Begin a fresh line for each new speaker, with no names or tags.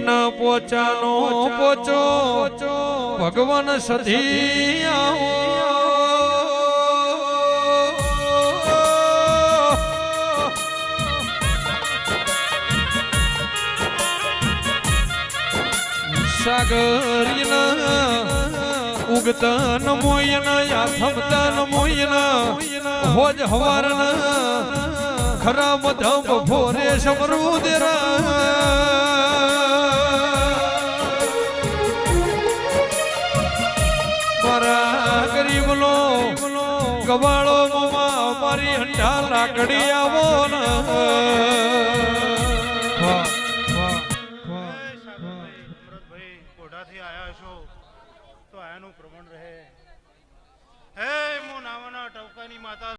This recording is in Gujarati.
ન પોચાનો પોચો ભગવાન સધી સાગરીના ઉગતન મોયન યાથમતન મોયન હોજ હવારન ખરા ધમ ભોરે સમરુદરા. મારા ગરીબનો કબાળો મમા મારી હંડા લાકડી આવો ને.
અમૃતભાઈ કોઢાથી આયા છો તો આયાનું પ્રમાણ રહે. હે મો નાવાના ટવકાની માતા